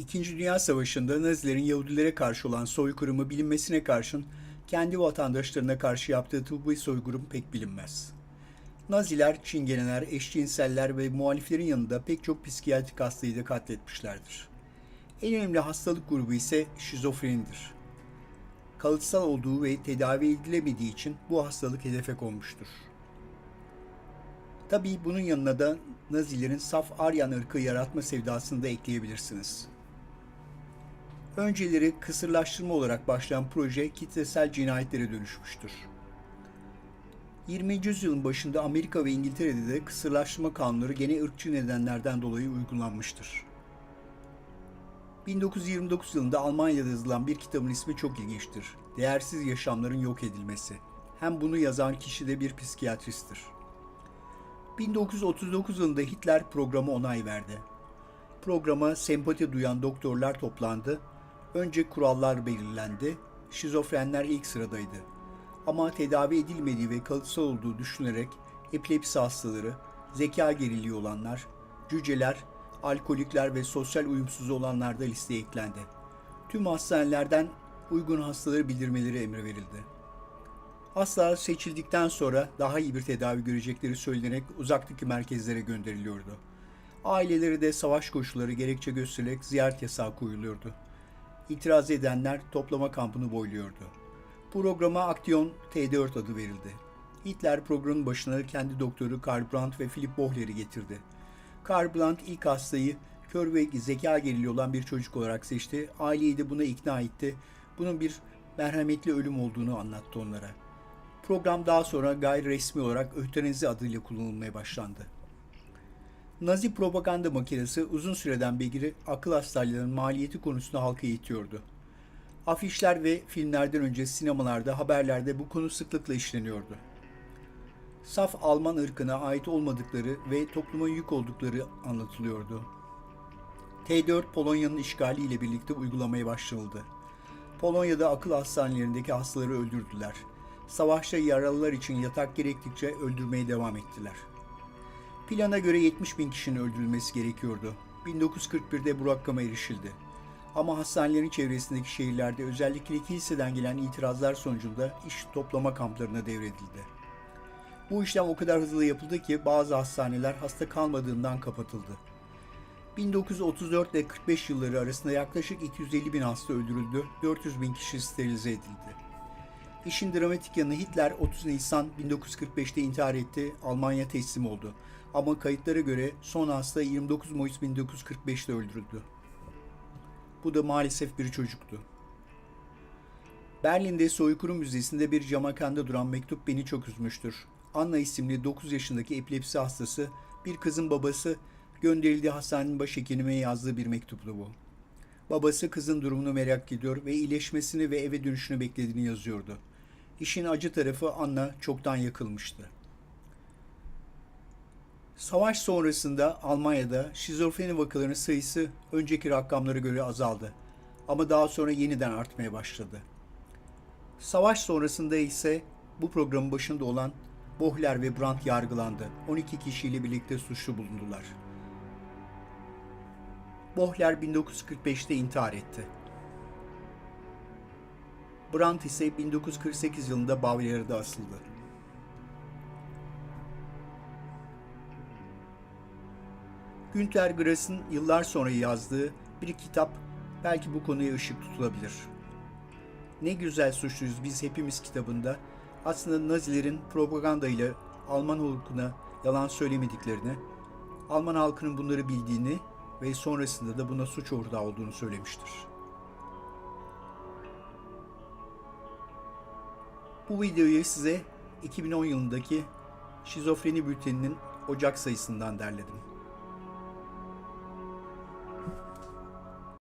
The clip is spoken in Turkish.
İkinci Dünya Savaşı'nda Nazilerin Yahudilere karşı olan soykırımı bilinmesine karşın kendi vatandaşlarına karşı yaptığı tıbbi soykırım pek bilinmez. Naziler, çingeneler, eşcinseller ve muhaliflerin yanında pek çok psikiyatrik hastayı da katletmişlerdir. En önemli hastalık grubu ise şizofrenidir. Kalıtsal olduğu ve tedavi edilemediği için bu hastalık hedefe konmuştur. Tabii bunun yanına da Nazilerin saf Aryan ırkı yaratma sevdasını da ekleyebilirsiniz. Önceleri kısırlaştırma olarak başlayan proje kitlesel cinayetlere dönüşmüştür. 20. yüzyılın başında Amerika ve İngiltere'de de kısırlaştırma kanunları gene ırkçı nedenlerden dolayı uygulanmıştır. 1929 yılında Almanya'da yazılan bir kitabın ismi çok ilginçtir. Değersiz yaşamların yok edilmesi. Hem bunu yazan kişi de bir psikiyatristtir. 1939 yılında Hitler programı onay verdi. Programa sempati duyan doktorlar toplandı. Önce kurallar belirlendi. Şizofrenler ilk sıradaydı. Ama tedavi edilmediği ve kalıtsal olduğu düşünülerek epilepsi hastaları, zeka geriliği olanlar, cüceler, alkolikler ve sosyal uyumsuz olanlar da listeye eklendi. Tüm hastanelerden uygun hastaları bildirmeleri emri verildi. Hastalar seçildikten sonra daha iyi bir tedavi görecekleri söylenerek uzaktaki merkezlere gönderiliyordu. Aileleri de savaş koşulları gerekçe gösterilerek ziyaret yasağı koyuluyordu. İtiraz edenler toplama kampını boyluyordu. Programa Aksiyon T4 adı verildi. Hitler programın başına kendi doktoru Karl Brandt ve Philip Bohler'i getirdi. Karl Brandt ilk hastayı kör ve zeka geriliği olan bir çocuk olarak seçti. Aileyi de buna ikna etti. Bunun bir merhametli ölüm olduğunu anlattı onlara. Program daha sonra gayri resmi olarak öhtenizi adıyla kullanılmaya başlandı. Nazi propaganda makinesi uzun süreden beri akıl hastanelerinin maliyeti konusunda halka eğitiyordu. Afişler ve filmlerden önce sinemalarda, haberlerde bu konu sıklıkla işleniyordu. Saf Alman ırkına ait olmadıkları ve topluma yük oldukları anlatılıyordu. T4 Polonya'nın işgaliyle birlikte uygulamaya başlanıldı. Polonya'da akıl hastanelerindeki hastaları öldürdüler. Savaşta yaralılar için yatak gerektikçe öldürmeye devam ettiler. Plana göre 70 bin kişinin öldürülmesi gerekiyordu. 1941'de bu rakama erişildi. Ama hastanelerin çevresindeki şehirlerde özellikle kiliseden gelen itirazlar sonucunda iş toplama kamplarına devredildi. Bu işlem o kadar hızlı yapıldı ki bazı hastaneler hasta kalmadığından kapatıldı. 1934 ile 45 yılları arasında yaklaşık 250 bin hasta öldürüldü, 400 bin kişi sterilize edildi. İşin dramatik yanı Hitler 30 Nisan 1945'te intihar etti, Almanya teslim oldu. Ama kayıtlara göre son hasta 29 Mayıs 1945'te öldürüldü. Bu da maalesef bir çocuktu. Berlin'de Soykırım Müzesi'nde bir camakanda duran mektup beni çok üzmüştür. Anna isimli 9 yaşındaki epilepsi hastası, bir kızın babası gönderildiği hastanenin başhekimine yazdığı bir mektuptu bu. Babası kızın durumunu merak ediyor ve iyileşmesini ve eve dönüşünü beklediğini yazıyordu. İşin acı tarafı Anna çoktan yakılmıştı. Savaş sonrasında Almanya'da şizofreni vakalarının sayısı önceki rakamlara göre azaldı ama daha sonra yeniden artmaya başladı. Savaş sonrasında ise bu programın başında olan Bohler ve Brandt yargılandı. 12 kişiyle birlikte suçlu bulundular. Bohler 1945'te intihar etti. Brandt ise 1948 yılında Bavyera'da asıldı. Günter Grass'ın yıllar sonra yazdığı bir kitap belki bu konuya ışık tutulabilir. Ne güzel suçluyuz biz hepimiz kitabında aslında Nazilerin propagandayla Alman halkına yalan söylemediklerini, Alman halkının bunları bildiğini ve sonrasında da buna suç ortağı olduğunu söylemiştir. Bu videoyu size 2010 yılındaki Şizofreni Bülteni'nin Ocak sayısından derledim.